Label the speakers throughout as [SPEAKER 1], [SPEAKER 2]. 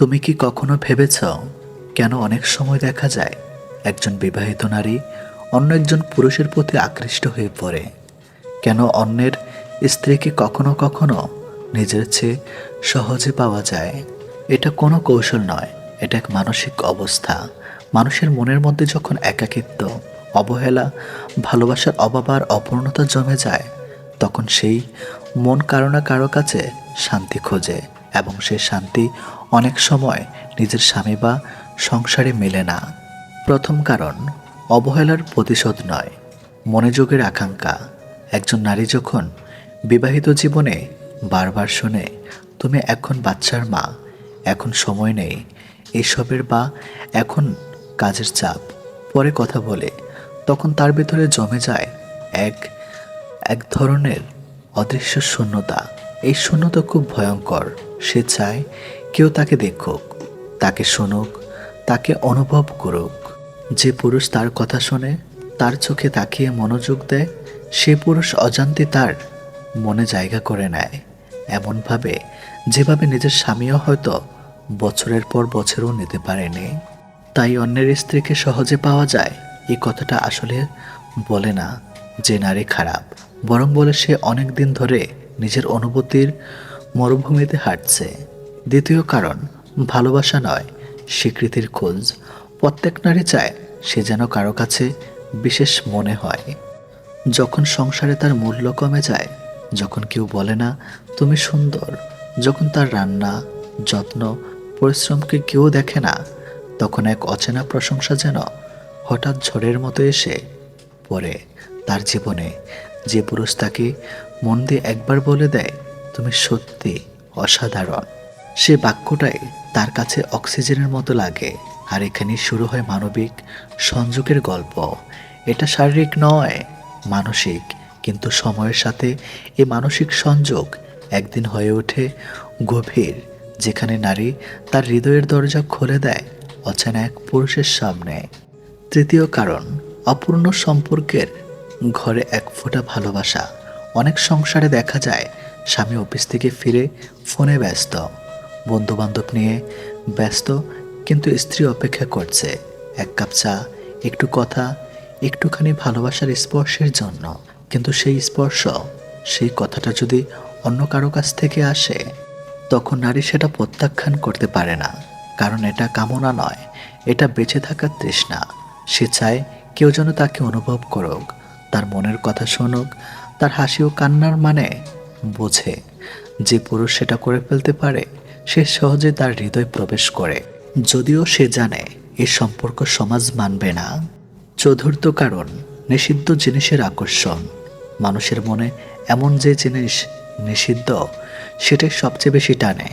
[SPEAKER 1] তুমি কি কখনো ভেবেছ কেন অনেক সময় দেখা যায় একজন বিবাহিত নারী অন্য একজন পুরুষের প্রতি আকৃষ্ট হয়ে পড়ে? কেন অন্যের স্ত্রীকে কখনো কখনো নিজের চেয়ে সহজে পাওয়া যায়? এটা কোনো কৌশল নয়, এটা এক মানসিক অবস্থা। মানুষের মনের মধ্যে যখন একাকিত্ব, অবহেলা, ভালোবাসার অভাব আর অপূর্ণতা জমে যায়, তখন সেই মন কারও না কারও কাছে শান্তি খোঁজে। এবং সে শান্তি অনেক সময় নিজের স্বামী বা সংসারে মেলে না। প্রথম কারণ, অবহেলার প্রতিশোধ নয়। মনোযোগের আকাঙ্ক্ষা। একজন নারী যখন বিবাহিত জীবনে বারবার শোনে, তুমি এখন বাচ্চার মা, এখন সময় নেই, এসবের বা এখন কাজের চাপ। পরে কথা বলে, তখন তার ভেতরে জমে যায় এক এক ধরনের অদৃশ্য শূন্যতা। এই শূন্যতা খুব ভয়ঙ্কর। সে চায় কেউ তাকে দেখুক, তাকে শুনুক, তাকে অনুভব করুক। যে পুরুষ তার কথা শোনে, তার চোখে তাকিয়ে মনোযোগ দেয়, সে পুরুষ অজান্তে তার মনে জায়গা করে নেয়। এমনভাবে যেভাবে নিজের স্বামীও হয়তো বছরের পর বছরও নিতে পারেনি। তাই অন্যের স্ত্রীকে সহজে পাওয়া যায় এই কথাটা আসলে বলে না যে নারী খারাপ, বরং বলে সে অনেক দিন ধরে নিজের অনুভূতির মরুভূমিতে হাঁটছে। দ্বিতীয় কারণ, ভালোবাসা নয়, স্বীকৃতির খোঁজ। প্রত্যেক নারী চায় সে যেন কারও কাছে বিশেষ মনে হয়। যখন সংসারে তার মূল্য কমে যায়, যখন কেউ বলে না, তুমি সুন্দর যখন তার রান্না, যত্ন, পরিশ্রমকে কেউ দেখে না, তখন এক অচেনা প্রশংসা যেন হঠাৎ ঝড়ের মতো এসে পড়ে। তার জীবনে যে পুরুষ তাকে মন দিয়ে একবার বলে দেয় তুমি সত্যি অসাধারণ। সে বাক্যটাই তার কাছে অক্সিজেনের মতো লাগে। আর এখানেই শুরু হয় মানবিক সংযোগের গল্প। এটা শারীরিক নয়, মানসিক। কিন্তু সময়ের সাথে এই মানসিক সংযোগ একদিন হয়ে ওঠে গভীর, যেখানে নারী তার হৃদয়ের দরজা খুলে দেয় অচেনা এক পুরুষের সামনে। তৃতীয় কারণ, অপূর্ণ সম্পর্কের ঘরে এক ফোঁটা ভালোবাসা। অনেক সংসারে দেখা যায় স্বামী অফিস থেকে ফিরে ফোনে ব্যস্ত। বন্ধুবান্ধব নিয়ে ব্যস্ত, কিন্তু স্ত্রী অপেক্ষা করছে। এক কাপ চা, একটু কথা, একটুখানি ভালোবাসার স্পর্শের জন্য। কিন্তু সেই স্পর্শ, সেই কথাটা যদি অন্য কারও কাছ থেকে আসে, তখন নারী সেটা প্রত্যাখ্যান করতে পারে না। কারণ এটা কামনা নয়, এটা বেঁচে থাকার তৃষ্ণা। সে চায় কেউ যেন তাকে অনুভব করুক, তার মনের কথা শুনুক, তার হাসি ও কান্নার মানে বোঝে। যে পুরুষ সেটা করে ফেলতে পারে, সে সহজে তার হৃদয় প্রবেশ করে। যদিও সে জানে, এ সম্পর্ক সমাজ মানবে না। চতুর্থ কারণ, নিষিদ্ধ জিনিসের আকর্ষণ। মানুষের মনে এমন যে জিনিস নিষিদ্ধ সেটাই সবচেয়ে বেশি টানে।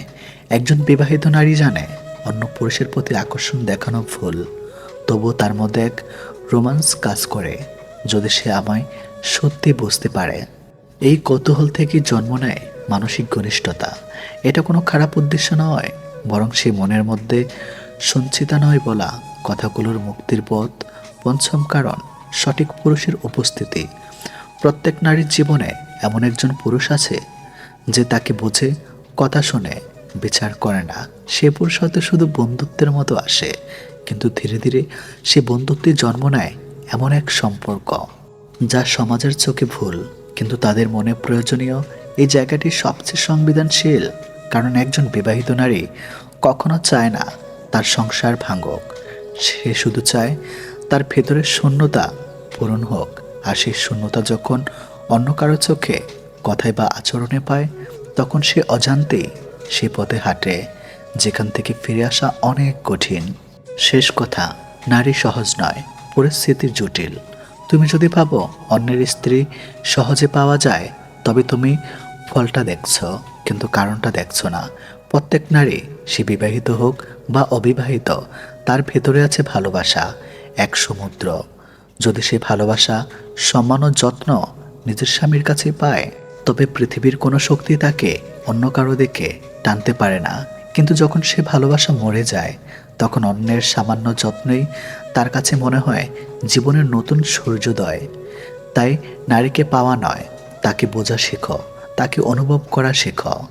[SPEAKER 1] একজন বিবাহিত নারী জানে, অন্য পুরুষের প্রতি আকর্ষণ দেখানো ভুল। তবুও তার মধ্যে এক রোমান্স কাজ করে, যদি সে আমায় সত্যি বুঝতে পারে। এই কৌতূহল থেকেই জন্ম নেয় মানসিক ঘনিষ্ঠতা। এটা কোনো খারাপ উদ্দেশ্য নয়, বরং সে মনের মধ্যে সঞ্চিতা নয় বলা কথাগুলোর মুক্তির পথ, পঞ্চম কারণ, সঠিক পুরুষের উপস্থিতি। প্রত্যেক নারীর জীবনে এমন একজন পুরুষ আছে যে তাকে বোঝে, কথা শোনে, বিচার করে না। সে পুরুষ হয়তো শুধু বন্ধুত্বের মতো আসে, কিন্তু ধীরে ধীরে সে বন্ধুত্বে জন্ম নেয় এমন এক সম্পর্ক, যা সমাজের চোখে ভুল কিন্তু তাদের মনে প্রয়োজনীয় এই জায়গাটি সবচেয়ে সংবেদনশীল, কারণ একজন বিবাহিত নারী কখনো চায় না তার সংসার ভাঙুক। সে শুধু চায় তার ভেতরের শূন্যতা পূরণ হোক, আর সেই শূন্যতা যখন অন্য কারও চোখে কথায় বা আচরণে পায়, তখন সে অজান্তেই সে পথে হাঁটে, যেখান থেকে ফিরে আসা অনেক কঠিন। শেষ কথা, নারী সহজ নয়, পরিস্থিতি জটিল। তুমি যদি ভাবো অন্যের স্ত্রী সহজে পাওয়া যায়, তবে তুমি ফলটা দেখছ, কিন্তু কারণটা দেখছ না। প্রত্যেক নারী, সে বিবাহিত হোক বা অবিবাহিত, তার ভেতরে আছে ভালোবাসা, এক সমুদ্র। যদি সে ভালোবাসা, সম্মান ও যত্ন নিজের স্বামীর কাছে পায়, তবে পৃথিবীর কোনো শক্তি তাকে অন্য কারও দিকে টানতে পারে না। কিন্তু যখন সে ভালোবাসা মরে যায়, তখন অন্যের সামান্য যত্নই তার কাছে মনে হয় জীবনের নতুন সূর্যোদয়। তাই নারীকে পাওয়া নয়, তাকে বোঝা শেখো, তাকে অনুভব করা শেখো।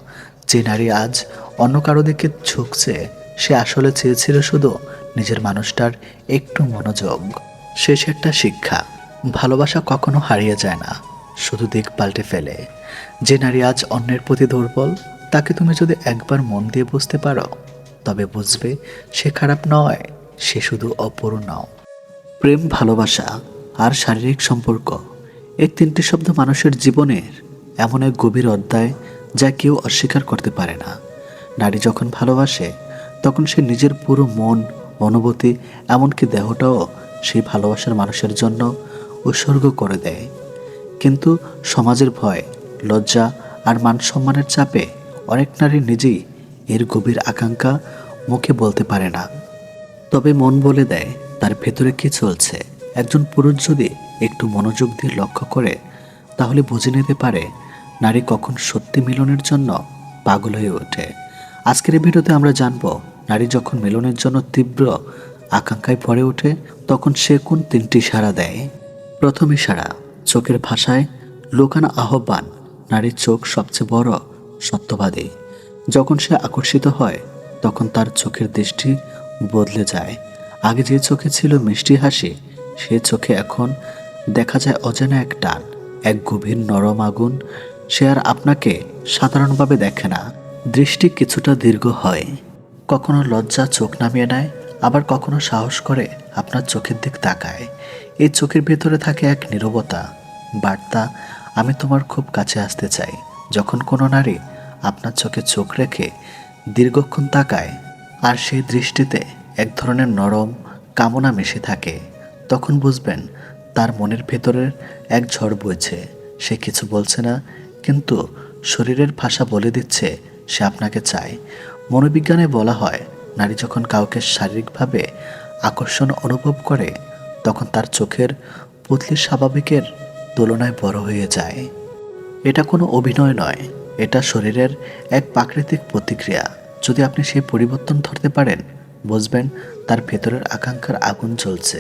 [SPEAKER 1] যে নারী আজ অন্য কারও দিকে ঝুঁকছে, সে আসলে চেয়েছিল শুধু নিজের মানুষটার একটু মনোযোগ। শেষ একটা শিক্ষা, ভালোবাসা কখনো হারিয়ে যায় না, শুধু দিক পাল্টে ফেলে। যে নারী আজ অন্যের প্রতি দুর্বল, তাকে তুমি যদি একবার মন দিয়ে বুঝতে পারো, তবে বুঝবে সে খারাপ নয়। সে শুধু অপূর্ণ প্রেম, ভালোবাসা আর শারীরিক সম্পর্ক এই তিনটি শব্দ মানুষের জীবনের এমন এক গভীর অধ্যায় যা কেউ অস্বীকার করতে পারে না। নারী যখন ভালোবাসে, তখন সে নিজের পুরো মন, অনুভূতি, এমনকি দেহটাও সেই ভালোবাসার মানুষের জন্য উৎসর্গ করে দেয়। কিন্তু সমাজের ভয়, লজ্জা আর মান সম্মানের চাপে অনেক নারী নিজেই এর গভীর আকাঙ্ক্ষা মুখে বলতে পারে না। তবে মন বলে দেয়, তার ভেতরে কি চলছে? একজন পুরুষ যদি একটু মনোযোগ দিয়ে লক্ষ্য করে, তাহলে বুঝে নিতে পারে, নারী কখন সত্যি মিলনের জন্য পাগল হয়ে ওঠে। আজকের এই ভিডিওতে আমরা জানব, নারী যখন মিলনের জন্য তীব্র আকাঙ্ক্ষায় পড়ে ওঠে, তখন সে কোন তিনটি সাড়া দেয়? প্রথম ইশারা, চোখের ভাষায় লোকানো আহ্বান, নারীর চোখ সবচেয়ে বড় সত্যবাদী। যখন সে আকর্ষিত হয়, তখন তার চোখের দৃষ্টি বদলে যায়। আগে যে চোখে ছিল মিষ্টি হাসি, সে চোখে এখন দেখা যায় অজানা এক টান, এক গভীর নরম আগুন। সে আর আপনাকে সাধারণভাবে দেখে না। দৃষ্টি কিছুটা দীর্ঘ হয়। কখনো লজ্জা চোখ নামিয়ে নেয়, আবার কখনো সাহস করে আপনার চোখের দিক তাকায়। এই চোখের ভেতরে থাকে এক নীরবতা। বার্তা, আমি তোমার খুব কাছে আসতে চাই। যখন কোনো নারী আপনার চোখে চোখ রেখে দীর্ঘক্ষণ তাকায় আর সেই দৃষ্টিতে এক ধরনের নরম কামনা মিশে থাকে। তখন বুঝবেন, তার মনের ভেতরের এক ঝড় বইছে। সে কিছু বলছে না, কিন্তু শরীরের ভাষা বলে দিচ্ছে, সে আপনাকে চায়। মনোবিজ্ঞানে বলা হয়, নারী যখন কাউকে শারীরিকভাবে আকর্ষণ অনুভব করে, তখন তার চোখের পুতলি স্বাভাবিকের তুলনায় বড় হয়ে যায়। এটা কোনো অভিনয় নয়, এটা শরীরের এক প্রাকৃতিক প্রতিক্রিয়া। যদি আপনি সেই পরিবর্তন ধরতে পারেন, বুঝবেন তার ভেতরের আকাঙ্ক্ষার আগুন জ্বলছে।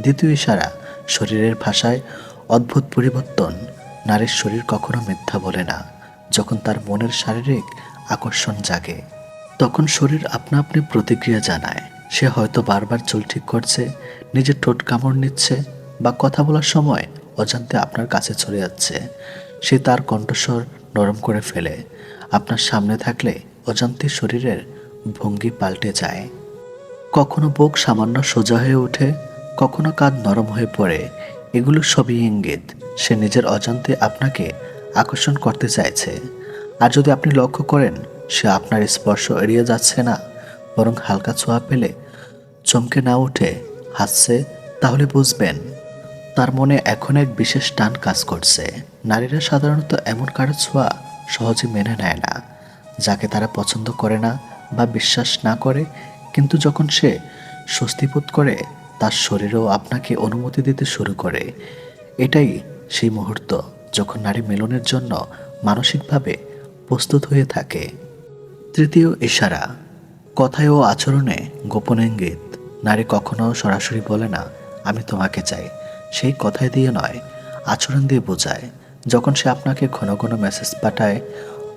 [SPEAKER 1] দ্বিতীয় ইশারা, শরীরের ভাষায় অদ্ভুত পরিবর্তন। নারীর শরীর কখনো মিথ্যা বলে না। যখন তার মনের শারীরিক আকর্ষণ জাগে, তখন শরীর আপনা আপনি প্রতিক্রিয়া জানায়। সে হয়তো বারবার চুল ঠিক করছে, নিজের ঠোঁট কামড় নিচ্ছে বা কথা বলার সময় অজান্তে আপনার কাছে চলে যাচ্ছে। সে তার কণ্ঠস্বর নরম করে ফেলে। আপনার সামনে থাকলে অজান্তে শরীরের ভঙ্গি পাল্টে যায়। কখনো বুক সামান্য সোজা হয়ে ওঠে, কখনো কাঁধ নরম হয়ে পড়ে। এগুলো সবই ইঙ্গিত। সে নিজের অজান্তে আপনাকে আকর্ষণ করতে চাইছে। আর যদি আপনি লক্ষ্য করেন, সে আপনার স্পর্শ এড়িয়ে যাচ্ছে না, বরং হালকা ছোঁয়া পেলে চমকে না উঠে হাসছে, তাহলে বুঝবেন, তার মনে এখন এক বিশেষ টান কাজ করছে। নারীরা সাধারণত এমন কারও ছোঁয়া সহজে মেনে নেয় না। যাকে তারা পছন্দ করে না বা বিশ্বাস না করে, কিন্তু যখন সে স্বস্তিবোধ করে, তার শরীরও আপনাকে অনুমতি দিতে শুরু করে। এটাই সেই মুহূর্ত যখন নারী মিলনের জন্য মানসিকভাবে প্রস্তুত হয়ে থাকে। তৃতীয় ইশারা, কথায় ও আচরণে গোপন ইঙ্গিত। নারী কখনো সরাসরি বলে না, আমি তোমাকে চাই। সেই কথায় দিয়ে নয়, আচরণ দিয়ে বোঝায়। যখন সে আপনাকে ঘন ঘন মেসেজ পাঠায়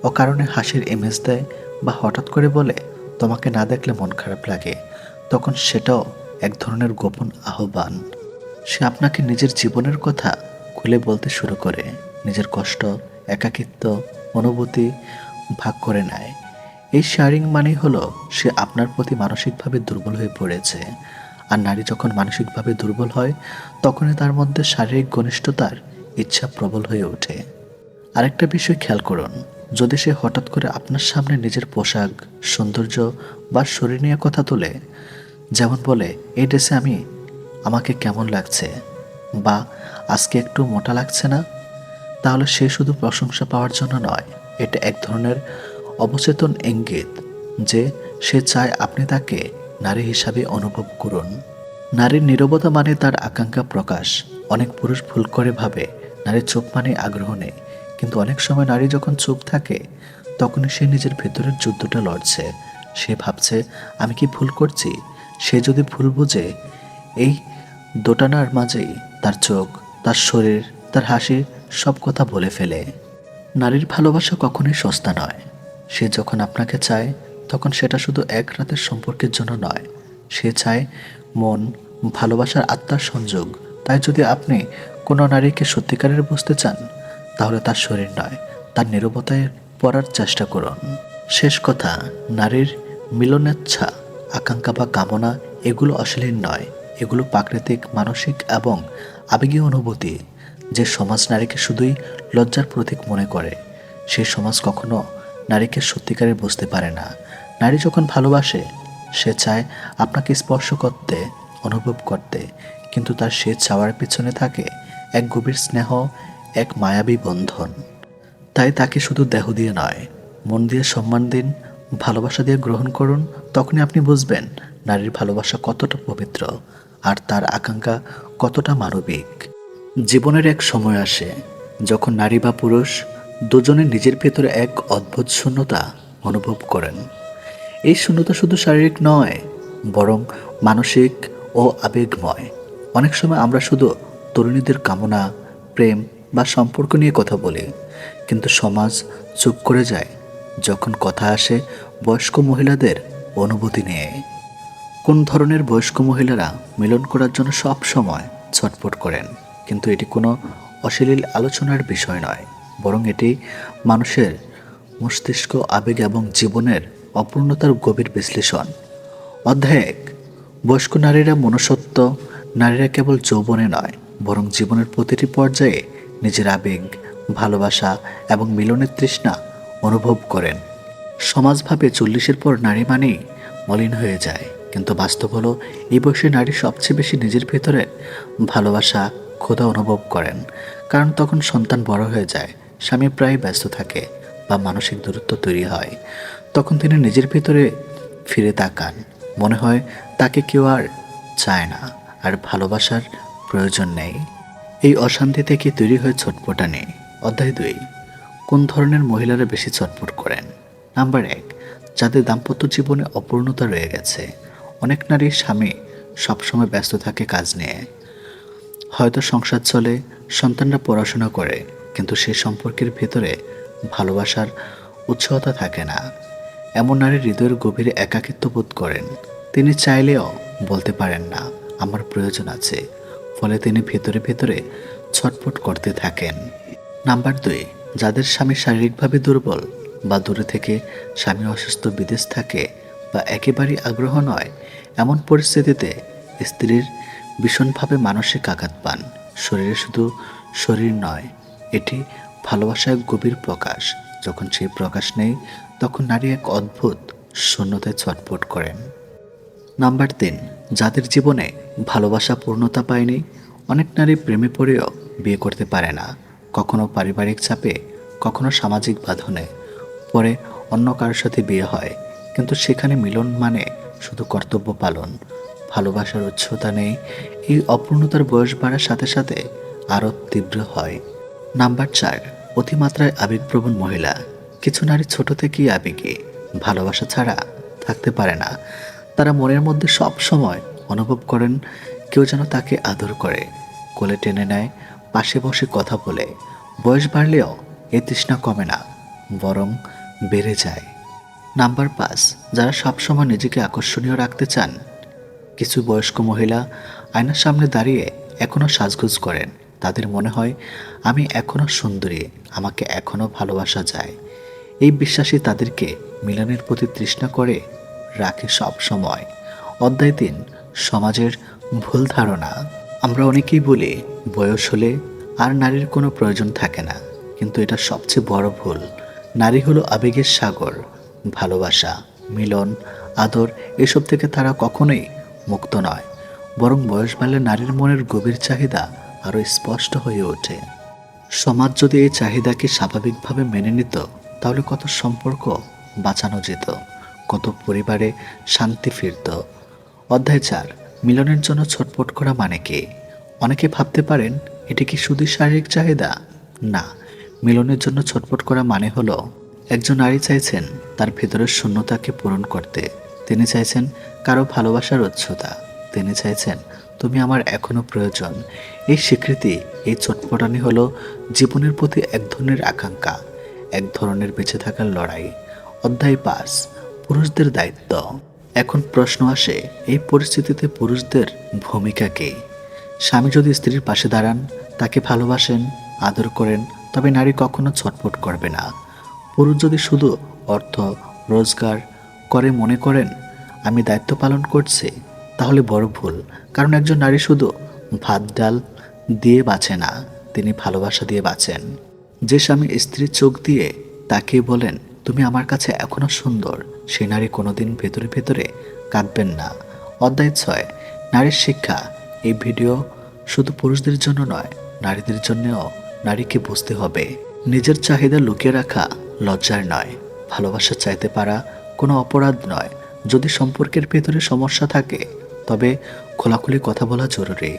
[SPEAKER 1] ও কারণে হাসির ইমেজ দেয় বা হঠাৎ করে বলে, তোমাকে না দেখলে মন খারাপ লাগে। তখন সেটাও এক ধরনের গোপন আহ্বান। সে আপনাকে নিজের জীবনের কথা খুলে বলতে শুরু করে। নিজের কষ্ট, একাকিত্ব, অনুভূতি ভাগ করে নেয়। এই শেয়ারিং মানেই হলো, সে আপনার প্রতি মানসিকভাবে দুর্বল হয়ে পড়েছে। আর নারী যখন মানসিকভাবে দুর্বল হয়, তখনই তার মধ্যে শারীরিক ঘনিষ্ঠতার ইচ্ছা প্রবল হয়ে ওঠে। আরেকটা বিষয় খেয়াল করুন যদি সে হঠাৎ করে আপনার সামনে নিজের পোশাক, সৌন্দর্য বা শরীর নিয়ে কথা তোলে, যেমন বলে, এই ড্রেসে আমি, আমাকে কেমন লাগছে? বা, আজকে একটু মোটা লাগছে না? তাহলে সে শুধু প্রশংসা পাওয়ার জন্য নয়, এটা এক ধরনের অবচেতন ইঙ্গিত যে সে চায় আপনি তাকে নারী হিসাবে অনুভব করুন। নারীর নীরবতা মানে তার আকাঙ্ক্ষা প্রকাশ। অনেক পুরুষ ভুল করে ভাবে, নারীর চোখ মানে আগ্রহ নেই। কিন্তু অনেক সময় নারী যখন চুপ থাকে, তখনই সে নিজের ভেতরের যুদ্ধটা লড়ছে। সে ভাবছে, আমি কি ভুল করছি? সে যদি ভুল বুঝে, এই দোটানার মাঝেই তার চোখ, তার শরীর, তার হাসি সব কথা বলে ফেলে। নারীর ভালোবাসা কখনোই সস্তা নয়। সে যখন আপনাকে চায়, তখন সেটা শুধু এক রাতের সম্পর্কের জন্য নয়। সে চায় মন, ভালোবাসার আত্মার সংযোগ। তাই যদি আপনি কোনো নারীকে সত্যিকারের বুঝতে চান তাহলে তার শরীর নয়, তার নিরবতায় পড়ার চেষ্টা করুন। শেষ কথা, নারীর মিলনেচ্ছা, আকাঙ্ক্ষা বা কামনা এগুলো অশ্লীল নয়। এগুলো প্রাকৃতিক, মানসিক এবং আবেগীয় অনুভূতি। যে সমাজ নারীকে শুধুই লজ্জার প্রতীক মনে করে সেই সমাজ কখনো নারীকে সত্যিকারের বুঝতে পারে না। নারী যখন ভালোবাসে, সে চায় আপনাকে স্পর্শ করতে, অনুভব করতে। কিন্তু তার সে চাওয়ার পিছনে থাকে এক গভীর স্নেহ এক মায়াবী বন্ধন। তাই তাকে শুধু দেহ দিয়ে নয়, মন দিয়ে সম্মান দিন, ভালোবাসা দিয়ে গ্রহণ করুন, তখনই আপনি বুঝবেন নারীর ভালোবাসা কতটা পবিত্র আর তার আকাঙ্ক্ষা কতটা মানবিক। জীবনের এক সময় আসে যখন নারী বা পুরুষ দুজনে নিজের ভেতরে এক অদ্ভুত শূন্যতা অনুভব করেন। এই শূন্যতা শুধু শারীরিক নয়, বরং মানসিক ও আবেগময়। অনেক সময় আমরা শুধু তরুণীদের কামনা, প্রেম বা সম্পর্ক নিয়ে কথা বলি। কিন্তু সমাজ চুপ করে যায় যখন কথা আসে বয়স্ক মহিলাদের অনুভূতি নিয়ে। কোন ধরনের বয়স্ক মহিলারা মিলন করার জন্য সব সময় ছটফট করেন? কিন্তু এটি কোনো অশ্লীল আলোচনার বিষয় নয়, বরং এটি মানুষের মস্তিষ্ক, আবেগ এবং জীবনের অপূর্ণতার গভীর বিশ্লেষণ। অধ্যায় এক বয়স্ক নারীরা মনুষ্যত্ব, নারীরা কেবল যৌবনে নয়, বরং জীবনের প্রতিটি পর্যায়ে নিজের আবেগ, ভালোবাসা এবং মিলনের তৃষ্ণা অনুভব করেন। সমাজ ভাবে চল্লিশের পর নারী মানেই মলিন হয়ে যায়। কিন্তু বাস্তব হলো, এই বয়সে নারী সবচেয়ে বেশি নিজের ভেতরে ভালোবাসা, ক্ষুধা অনুভব করেন। কারণ তখন সন্তান বড় হয়ে যায়, স্বামী প্রায় ব্যস্ত থাকে বা মানসিক দূরত্ব তৈরি হয়। তখন তিনি নিজের ভেতরে ফিরে তাকান। মনে হয় তাকে কেউ আর চায় না, আর ভালোবাসার প্রয়োজন নেই। এই অশান্তি থেকে তৈরি হয়ে ছটপটানি অধ্যায় দুই। কোন ধরনের মহিলারা বেশি ছটপট করেন? নাম্বার এক, যাদের দাম্পত্য জীবনে অপূর্ণতা রয়ে গেছে। অনেক নারীর স্বামী সবসময় ব্যস্ত থাকে, কাজ নিয়ে। হয়তো সংসার চলে, সন্তানরা পড়াশোনা করে, কিন্তু সেই সম্পর্কের ভেতরে ভালোবাসার উৎসাহতা থাকে না। এমন নারী হৃদয়ের গভীরে একাকিত্ব বোধ করেন। তিনি চাইলেও বলতে পারেন, না, আমার প্রয়োজন আছে। ফলে তিনি ভেতরে ভেতরে ছটফট করতে থাকেন। নাম্বার দুই, যাদের স্বামী শারীরিকভাবে দুর্বল বা দূরে থেকে স্বামী অসুস্থ বিদেশ থাকে বা একেবারেই আগ্রহ নয়, এমন পরিস্থিতিতে স্ত্রীর ভীষণভাবে মানসিক আঘাত পান। শরীরে শুধু শরীর নয়, এটি ভালোবাসার গভীর প্রকাশ। যখন সেই প্রকাশ নেই, তখন নারী এক অদ্ভুত শূন্যতায় ছটফট করেন। নাম্বার তিন যাদের জীবনে ভালোবাসা, পূর্ণতা পায়নি, অনেক নারী প্রেমে পড়েও বিয়ে করতে পারে না। কখনো পারিবারিক চাপে, কখনো সামাজিক বাঁধনে। পরে অন্য কারোর সাথে বিয়ে হয়, কিন্তু সেখানে মিলন মানে শুধু কর্তব্য পালন। ভালোবাসার উচ্চতা নেই, এই অপূর্ণতার বয়স বাড়ার সাথে সাথে আরও তীব্র হয়। নাম্বার চার, অতিমাত্রায় আবেগপ্রবণ মহিলা। কিছু নারী ছোট থেকেই আবেগে। ভালোবাসা ছাড়া থাকতে পারে না। তারা মনের মধ্যে সব সময় অনুভব করেন, কেউ যেন তাকে আদর করে। কোলে টেনে নেয়, পাশে বসে কথা বলে। বয়স বাড়লেও এ তৃষ্ণা কমে না, বরং বেড়ে যায়। নাম্বার পাঁচ, যারা সবসময় নিজেকে আকর্ষণীয় রাখতে চান। কিছু বয়স্ক মহিলা আয়নার সামনে দাঁড়িয়ে এখনও সাজগোজ করেন। তাদের মনে হয়, আমি এখনও সুন্দরী, আমাকে এখনও ভালোবাসা যায়। এই বিশ্বাসই তাদেরকে মিলনের প্রতি তৃষ্ণা করে রাখে সব সময়। অধ্যায় তিন, সমাজের ভুল ধারণা। আমরা অনেকেই বলি, বয়স হলে আর নারীর কোনো প্রয়োজন থাকে না। কিন্তু এটা সবচেয়ে বড় ভুল। নারী হলো আবেগের সাগর, ভালোবাসা, মিলন, আদর, এসব থেকে তারা কখনোই মুক্ত নয়। বরং বয়স বাড়লে নারীর মনের গভীর চাহিদা আরও স্পষ্ট হয়ে ওঠে। সমাজ যদি এই চাহিদাকে স্বাভাবিকভাবে মেনে নিত, তাহলে কত সম্পর্ক বাঁচানো যেত। কত পরিবারে শান্তি ফিরত। অধ্যায় চার, মিলনের জন্য ছটপট করা মানে কি? অনেকে ভাবতে পারেন, এটি কি শুধু শারীরিক চাহিদা? না, মিলনের জন্য ছটপট করা মানে হলো, একজন নারী চাইছেন তার ভেতরের শূন্যতাকে পূরণ করতে। তিনি চাইছেন কারও ভালোবাসার উচ্চতা। তিনি চাইছেন, তুমি আমার এখনও প্রয়োজন। এই স্বীকৃতি, এই চটপটানি হলো জীবনের প্রতি এক ধরনের আকাঙ্ক্ষা, এক ধরনের বেঁচে থাকার লড়াই। অধ্যায় পাঁচ পুরুষদের দায়িত্ব। এখন প্রশ্ন আসে, এই পরিস্থিতিতে পুরুষদের ভূমিকা কী? স্বামী যদি স্ত্রীর পাশে দাঁড়ান, তাকে ভালোবাসেন, আদর করেন, তবে নারী কখনো ছটফট করবে না। পুরুষ যদি শুধু অর্থ, রোজগার করে মনে করেন, আমি দায়িত্ব পালন করছি তাহলে বড় ভুল। কারণ একজন নারী শুধু ভাত, ডাল দিয়ে বাঁচে না, তিনি ভালোবাসা দিয়ে বাঁচেন। যে স্বামী স্ত্রীর চোখ দিয়ে তাকে বলেন, তুমি আমার কাছে এখনও সুন্দর সেই নারী কোনোদিন ভেতরে ভেতরে কাঁদবেন না। অধ্যায় ছয়, নারীর শিক্ষা। এই ভিডিও শুধু পুরুষদের জন্য নয়, নারীদের জন্যও নারীকে বুঝতে হবে। নিজের চাহিদা লুকিয়ে রাখা লজ্জার নয়। ভালোবাসা চাইতে পারা কোনো অপরাধ নয়। যদি সম্পর্কের ভেতরে সমস্যা থাকে, তবে খোলাখুলি কথা বলা জরুরি।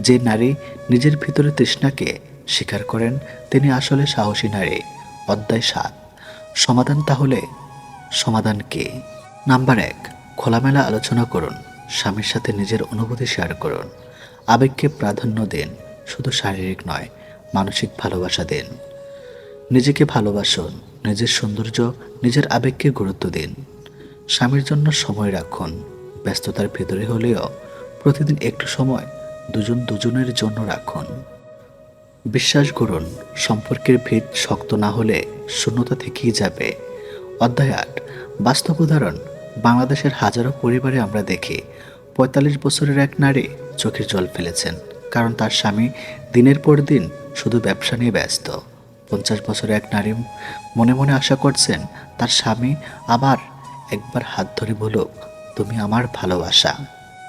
[SPEAKER 1] যে নারী নিজের ভিতরে তৃষ্ণাকে স্বীকার করেন, তিনি আসলে সাহসী নারী। অধ্যায় সাত, সমাধান তাহলে সমাধান কি? নাম্বার এক, খোলামেলা আলোচনা করুন, স্বামীর সাথে নিজের অনুভূতি শেয়ার করুন। আবেগকে প্রাধান্য দিন, শুধু শারীরিক নয়, মানসিক ভালোবাসা দিন। নিজেকে ভালোবাসুন, নিজের সৌন্দর্য, নিজের আবেগকে গুরুত্ব দিন। স্বামীর জন্য সময় রাখুন, ব্যস্ততার ভেতরে হলেও প্রতিদিন একটু সময় দুজন দুজনের জন্য রাখুন। বিশ্বাস করুন, সম্পর্কের ভিত শক্ত না হলে শূন্যতা থেকেই যাবে। অধ্যায় আট, বাস্তব উদাহরণ। বাংলাদেশের হাজারো পরিবারে আমরা দেখি, পঁয়তাল্লিশ বছরের এক নারী চোখের জল ফেলেছেন, কারণ তার স্বামী দিনের পর দিন শুধু ব্যবসা নিয়ে ব্যস্ত। পঞ্চাশ বছরের এক নারী মনে মনে আশা করছেন, তার স্বামী আবার একবার হাত ধরে বলুক, তুমি আমার ভালোবাসা।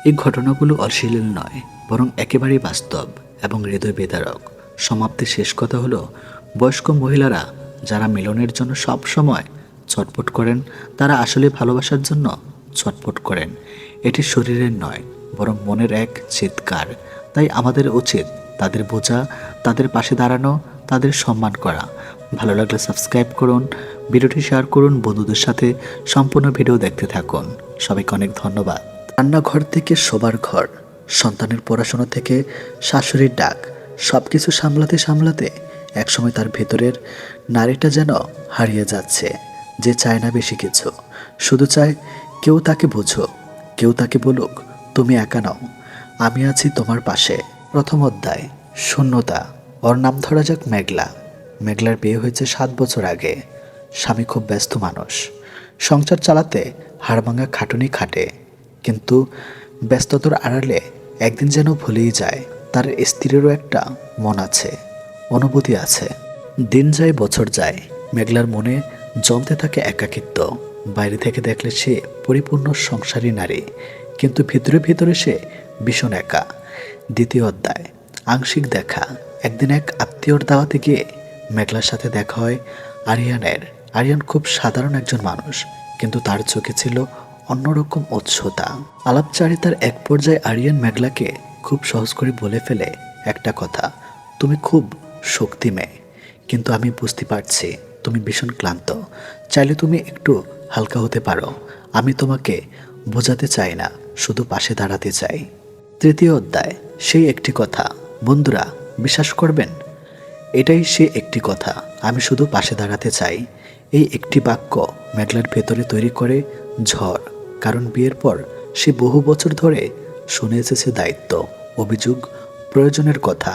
[SPEAKER 1] এই ঘটনাগুলো অশ্লীল নয়, বরং একেবারেই বাস্তব এবং হৃদয় বেদারক। সমাপ্তির শেষ কথা হলো, বয়স্ক মহিলারা যারা মিলনের জন্য সব সময় ছটপট করেন, তারা আসলে ভালোবাসার জন্য ছটপট করেন। এটি শরীরের নয়, বরং মনের এক চিৎকার। তাই আমাদের উচিত তাদের বোঝা, তাদের পাশে দাঁড়ানো, তাদের সম্মান করা। ভালো লাগলে সাবস্ক্রাইব করুন, ভিডিওটি শেয়ার করুন, বন্ধুদের সাথে সম্পূর্ণ ভিডিও দেখতে থাকুন। সবাইকে অনেক ধন্যবাদ। রান্নাঘর থেকে শোবার ঘর, সন্তানের পড়াশোনা থেকে শাশুড়ির ডাক সব কিছু সামলাতে সামলাতে একসময় তার ভেতরের নারীটা যেন হারিয়ে যাচ্ছে। যে চায় না বেশি কিছু। শুধু চায়, কেউ তাকে বোঝো, কেউ তাকে বলুক, তুমি একা নাও। আমি আছি তোমার পাশে। প্রথম অধ্যায়, শূন্যতা। ওর নাম ধরা যাক মেঘলা। মেঘলার বিয়ে হয়েছে সাত বছর আগে। স্বামী খুব ব্যস্ত মানুষ। সংসার চালাতে হাড়ভাঙা খাটুনি খাটে। কিন্তু ব্যস্ততার আড়ালে একদিন যেন ভুলেই যায়, তার স্ত্রীরও একটা মন আছে, অনুভূতি আছে। দিন যায়, বছর যায়। মেঘলার মনে জমতে থাকে একাকিত্ব। বাইরে থেকে দেখলে সে পরিপূর্ণ সংসারী নারী, কিন্তু ভিতরে ভিতরে সে ভীষণ একা। দ্বিতীয় অধ্যায়, আংশিক দেখা। একদিন এক আত্মীয়র দাওয়াতে গিয়ে মেঘলার সাথে দেখা হয় আরিয়ানের। আরিয়ান খুব সাধারণ একজন মানুষ, কিন্তু তার চোখে ছিল অন্যরকম উৎসতা আলাপচারিতার এক পর্যায়ে আরিয়ান মেঘলাকে খুব সহজ করে বলে ফেলে একটা কথা, তুমি খুব শক্তি মেয়ে কিন্তু আমি বুঝতে পারছি তুমি ভীষণ ক্লান্ত। চাইলে তুমি একটু হালকা হতে পারো। আমি তোমাকে বোঝাতে চাই না, শুধু পাশে দাঁড়াতে চাই। তৃতীয় অধ্যায়, সেই একটি কথা। বন্ধুরা, বিশ্বাস করবেন? এটাই সে একটি কথা। আমি শুধু পাশে দাঁড়াতে চাই। এই একটি বাক্য মেঘলার ভেতরে তৈরি করে ঝড়, কারণ বিয়ের পর সে বহু বছর ধরে শুনে এসেছে দায়িত্ব, অভিযোগ, প্রয়োজনের কথা।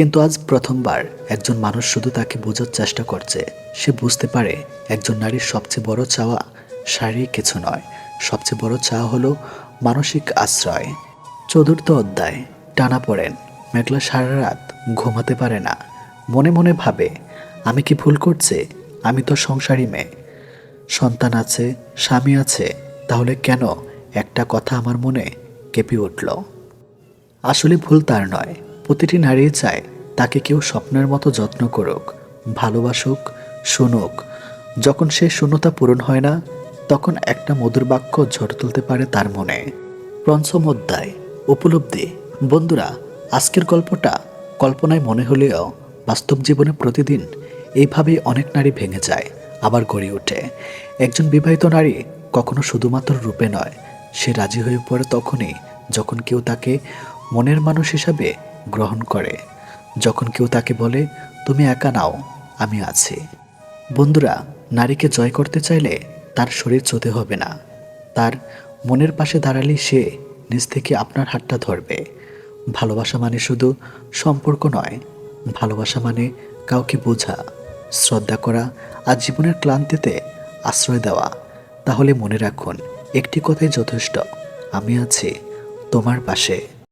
[SPEAKER 1] কিন্তু আজ প্রথমবার একজন মানুষ শুধু তাকে বোঝার চেষ্টা করছে। সে বুঝতে পারে একজন নারীর সবচেয়ে বড় চাওয়া শারীরিক কিছু নয়। সবচেয়ে বড় চাওয়া হলো মানসিক আশ্রয়। চতুর্থ অধ্যায়, টানা পড়েন। মেঘলা সারা রাত ঘুমাতে পারে না। মনে মনে ভাবে, আমি কি ভুল করছি? আমি তো সংসারী মেয়ে। সন্তান আছে, স্বামী আছে, তাহলে কেন একটা কথা আমার মনে কেঁপে উঠল? আসলে ভুল তার নয়। প্রতিটি নারী চায় তাকে কেউ স্বপ্নের মতো যত্ন করুক, ভালোবাসুক, শুনুক। যখন সে শূন্যতা পূরণ হয় না, তখন একটা মধুর বাক্য ঝড় তুলতে পারে তার মনে। পঞ্চম অধ্যায়, উপলব্ধি। বন্ধুরা, আজকের গল্পটা কল্পনায় মনে হলেও বাস্তব জীবনে প্রতিদিন এইভাবেই অনেক নারী ভেঙে যায়, আবার গড়ে ওঠে। একজন বিবাহিত নারী কখনো শুধুমাত্র রূপে নয়, সে রাজি হয়ে পড়ে তখনই যখন কেউ তাকে মনের মানুষ হিসাবে গ্রহণ করে। যখন কেউ তাকে বলে, তুমি একা নাও, আমি আছি। বন্ধুরা, নারীকে জয় করতে চাইলে তার শরীর চোতে হবে না। তার মনের পাশে দাঁড়ালে সে নিজ থেকে আপনার হাতটা ধরবে। ভালোবাসা মানে শুধু সম্পর্ক নয়, ভালোবাসা মানে কাউকে বোঝা, শ্রদ্ধা করা আর জীবনের ক্লান্তিতে আশ্রয় দেওয়া। তাহলে মনে রাখুন, একটি কথাই যথেষ্ট, আমি আছি তোমার পাশে।